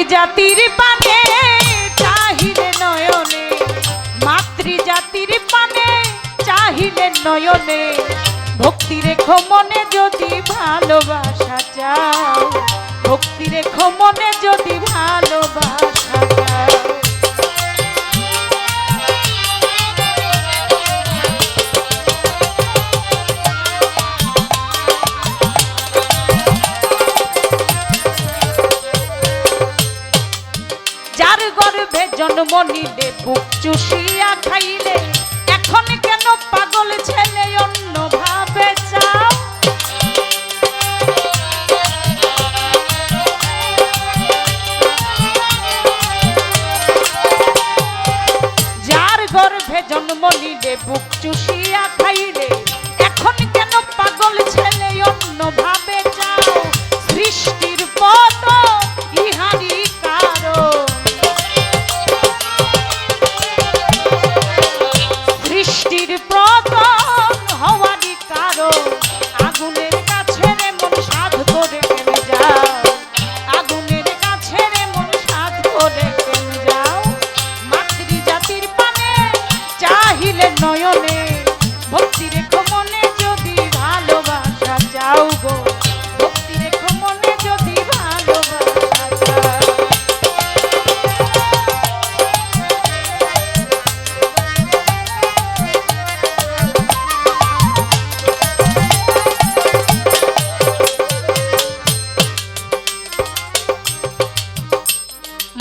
মাতৃজাতির পানে চাহিলে নয়নে, মাতৃজাতির পানে চাহিলে নয়নে। ভক্তি রেখো মনে যদি ভালোবাসা চাও, ভক্তি রেখো মনে যদি ভালোবাসা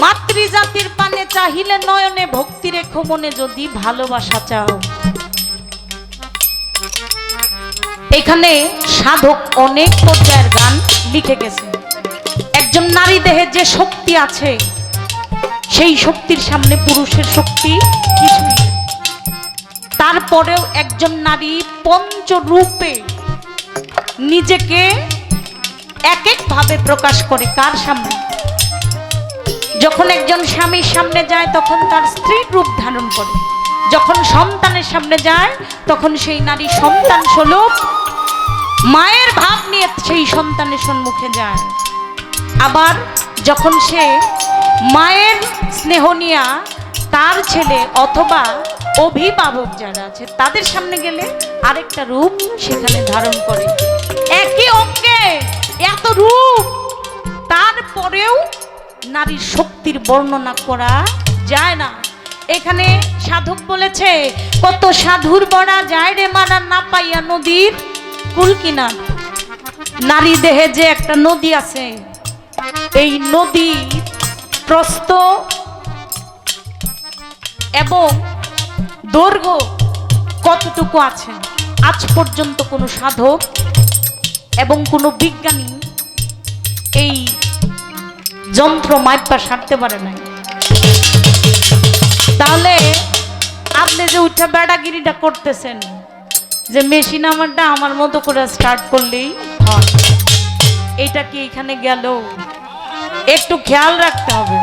মাতৃজাতির পানে চাহিলে নয়নে ভক্তি রেখো মনে যদি ভালোবাসা চাও। এখানে সাধক অনেক পর্যায়ের গান লিখে গেছে। একজন নারী দেহে যে শক্তি আছে, সেই শক্তির সামনে পুরুষের শক্তি কিছুই তারপরেও একজন নারী পঞ্চরূপে নিজেকে এক একভাবে প্রকাশ করে কার সামনে? যখন একজন স্বামীর সামনে যায়, তখন তার স্ত্রীর রূপ ধারণ করে। যখন সন্তানের সামনে যায়, তখন সেই নারী সন্তান স্বরূপ মায়ের ভাব নিয়ে সেই সন্তানের সম্মুখে যায়। আবার যখন সে মায়ের স্নেহ নিয়া তার ছেলে অথবা অভিভাবক যারা আছে, তাদের সামনে গেলে আরেকটা রূপ সেখানে ধারণ করে। একই অঙ্গে এত রূপ, তারপরেও নারীর শক্তির বর্ণনা করা যায় না। এখানে সাধক বলেছে, কত সাধুর বড়া যায় রে মারা না পাইয়া নদীর কুল কিনার নারী দেহে যে একটা নদী আছে, এই নদী প্রস্থ এবং দৈর্ঘ্য কতটুকু আছে? আজ পর্যন্ত কোনো সাধক এবং কোনো বিজ্ঞানী এই যন্ত্র মাইপা সারতে পারে নাই। তাহলে আপনি যে উঠা বেড়াগিরিটা করতেছেন যে মেশিন আমারটা আমার মতো করে স্টার্ট করলেই এটা কি এখানে গেল? একটু খেয়াল রাখতে হবে।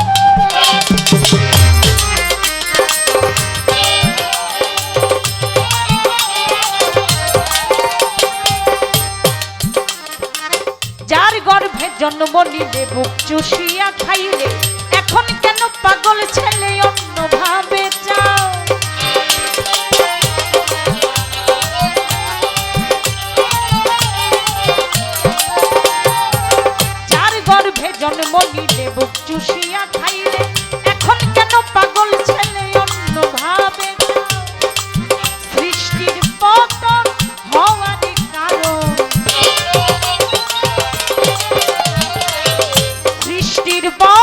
যার গর্ভে জন্ম নিলে বুক চুষিয়া খাইলে, এখন কেন পাগল ছেলে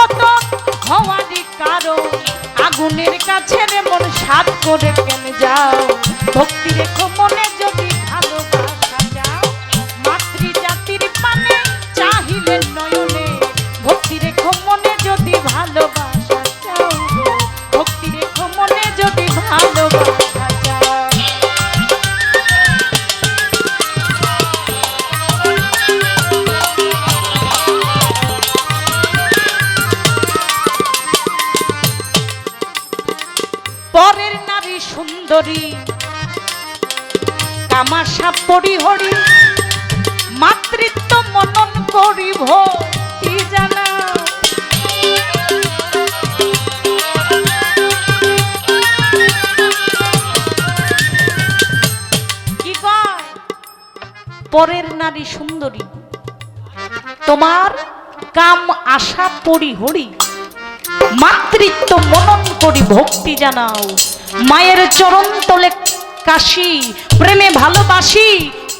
পতন হওয়ারই কারণ আগুনের কাছে রে মন সাত করে কেন যাও? ভক্তি রেখো পরের নারী সুন্দরী। তোমার কাম আশা পরিহরি, মাতৃত্ব মনন করি ভক্তি জানাও। মায়ের চরণ তলে কাশি, প্রেমে ভালোবাসি,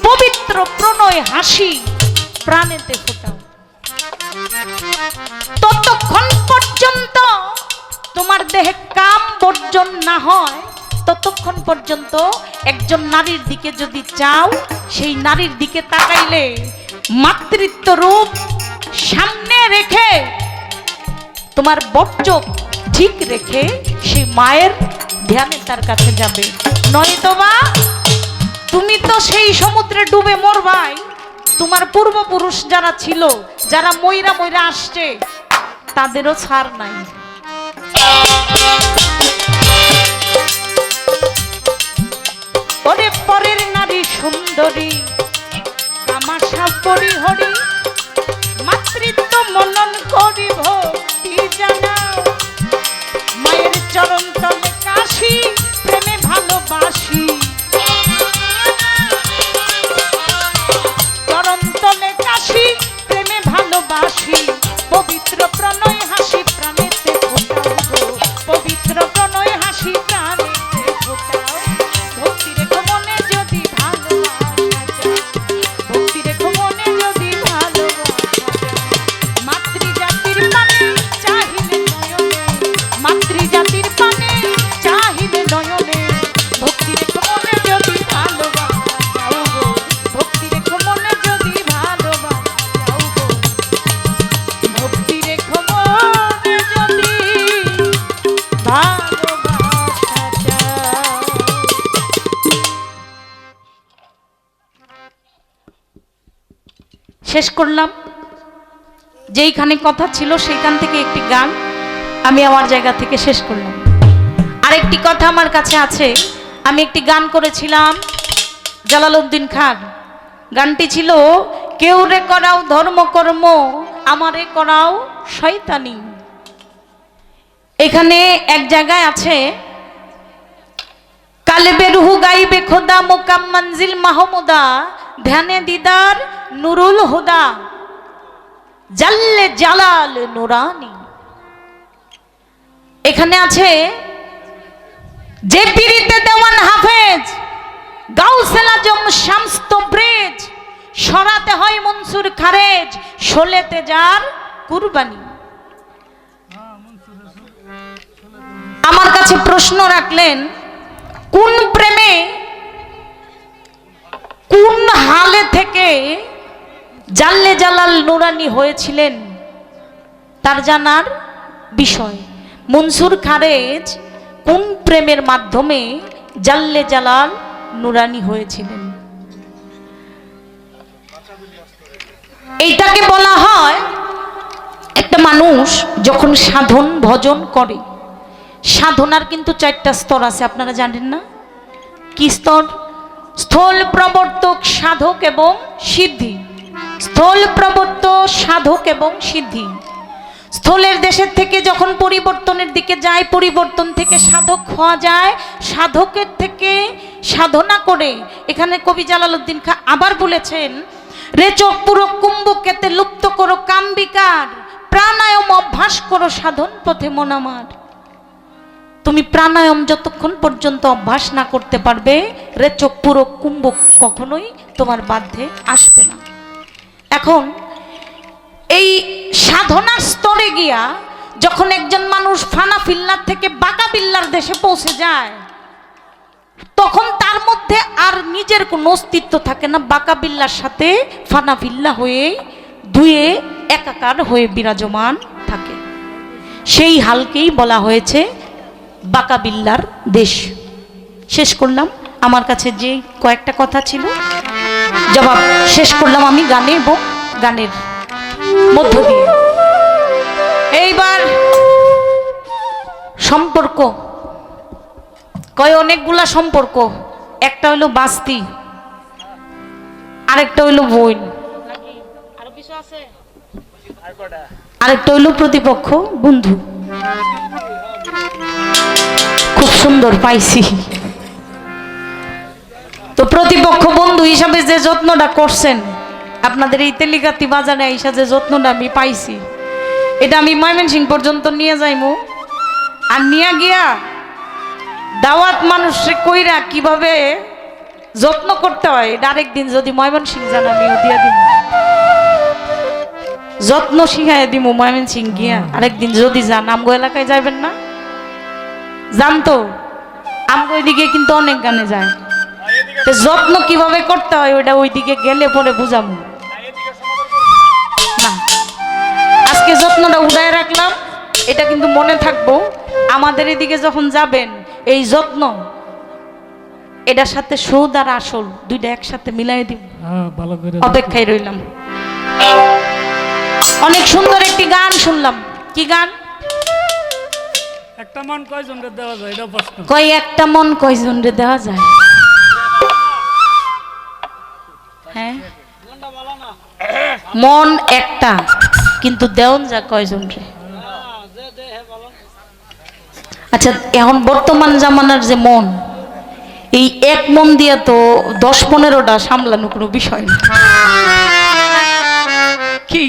পবিত্র প্রণয় হাসি, প্রাণেতে ফোটাও। ততক্ষণ পর্যন্ত তোমার দেহে কাম বর্জন না হয় ততক্ষণ পর্যন্ত একজন নারীর দিকে যদি চাও, সেই নারীর দিকে তাকাইলে মাতৃত্ব রূপ সামনে রেখে, তোমার বর্জ ঠিক রেখে সেই মায়ের ধ্যানে তার কাছে যাবে। নয়তো বা তুমি তো সেই সমুদ্রে ডুবে মরবাই, তোমার পূর্বপুরুষ যারা ছিল, যারা ময়রা ময়রা আসছে, তাদেরও ছাড় নাই। সুন্দরী তামাশা পরিহরি মাতৃত্ব মনন করি ভক্তি জানাও। মায়ের চরণ তলে কাশি, প্রেমে ভালোবাসি। চরণ তলে কাশি, প্রেমে ভালোবাসি। পবিত্র প্রণয় শেষ করলাম। যেইখানে কথা ছিল সেইখান থেকে একটি গান আমি আমার জায়গা থেকে শেষ করলাম। আরেকটি কথা আমার কাছে আছে। আমি একটি গান করেছিলাম জালালউদ্দিন খান। গানটি ছিল, কেউ রে করাও ধর্মকর্ম, আমারে করাও শয়তানি। এখানে এক জায়গায় আছে, কালেবে রুহু গাইবে খোদা মোকাম মঞ্জিল মাহমুদা, ধ্যানে দিদার নুরুল হুদা, জাল্লে জালাল নুরানি। এখানে আছে, যে পিরিতে দেওয়ান হাফেজ, গাউসেল আজম শামস ব্রেজ, সরাতে হয় মনসুর খারেজ শোলেতে যার কুরবানি। আমার কাছে প্রশ্ন রাখলেন, কোন প্রেমে, কোন হালে থেকে জাল্লে জালাল নুরানি হয়েছিলেন। তার জানার বিষয়, মনসুর খারেজ কোন প্রেমের মাধ্যমে জাল্লে জালাল নুরানি হয়েছিলেন? এইটাকে বলা হয়, একটা মানুষ যখন সাধন ভজন করে, সাধনার কিন্তু চারটা স্তর আছে, আপনারা জানেন না? কি স্তর? স্থল প্রবর্তক, সাধক এবং সিদ্ধি। স্থল প্রবর্তক সাধক এবং সিদ্ধি। স্থলের দেশের থেকে যখন পরিবর্তনের দিকে যায়, পরিবর্তন থেকে সাধক হওয়া যায়, সাধকের থেকে সাধনা করে, এখানে কবি জালালউদ্দিন খা আবার বলেছেন রে চোখ পুরো কুম্ভকেতে লুপ্ত করো কাম্বিকার, প্রাণায়াম অভ্যাস করো সাধন পথে মন আমার। তুমি প্রাণায়াম যতক্ষণ পর্যন্ত অভ্যাস না করতে পারবে রে চোখ পুরো কুম্ভ কখনোই তোমার বাধ্যে আসবে না। এখন এই সাধনার স্তরে গিয়া যখন একজন মানুষ ফানা ফিল্লার থেকে বাঁকা বিল্লার দেশে পৌঁছে যায়, তখন তার মধ্যে আর নিজের কোনো অস্তিত্ব থাকে না। বাঁকা বিল্লার সাথে ফানা ফিল্লা হয়ে ধুয়ে একাকার হয়ে বিরাজমান থাকে। সেই হালকেই বলা হয়েছে বাঁকা বিল্লার দেশ। শেষ করলাম। আমার কাছে যে কয়েকটা কথা ছিল জবাব শেষ করলাম আমি গানে এবং গানের মধ্য দিয়ে। এইবার সম্পর্ক। কয় অনেকগুলা সম্পর্ক, একটা হইল বাস্তি, আরেকটা হইল বোন আরেকটা হইল প্রতিপক্ষ, বন্ধু। খুব সুন্দর, পাইছি। প্রতিপক্ষ বন্ধু হিসাবে যে যত্নটা করছেন, আপনাদের এই তেলিকাতি বাজারে আইসা যে যত্নটা আমি পাইছি, এটা আমি ময়মনসিং পর্যন্ত নিয়ে যাইমু। আর নিয়ে গিয়া দাওয়াত মানুষে কইরা কীভাবে যত্ন করতে হয়, এটা আরেকদিন যদি ময়মনসিং যান আমিও দিয়া দিব যত্ন শিখাই দিব ময়মনসিং গিয়া। আরেকদিন যদি যান, আমগো এলাকায় যাবেন না? জানতো আমগো এদিকে কিন্তু অনেক গানে যায়। যত্ন কীভাবে করতে হয় ওটা ওইদিকে গেলে পরে বুঝাবো। না আজকে যত্নটা উড়ায় রাখলাম এটা কিন্তু মনে থাকব। আমাদের এদিকে যখন যাবেন এই যত্ন এটার সাথে সুদ আর আসল দুইটা একসাথে মিলাই দিব। হ্যাঁ অপেক্ষায় রইলাম। অনেক সুন্দর একটি গান শুনলাম। কি গান? একটা মন কয়জন দেওয়া যায় এটা প্রশ্ন। কয় একটা মন কয়জন রে দেওয়া যায়? হ্যাঁ? মন একটা, কিন্তু দেওন যা কয়জন রে? আচ্ছা এখন বর্তমান জামানার যে মন, এই এক মন দিয়ে তো দশ পনেরোটা সামলানো কোনো বিষয় না। কি?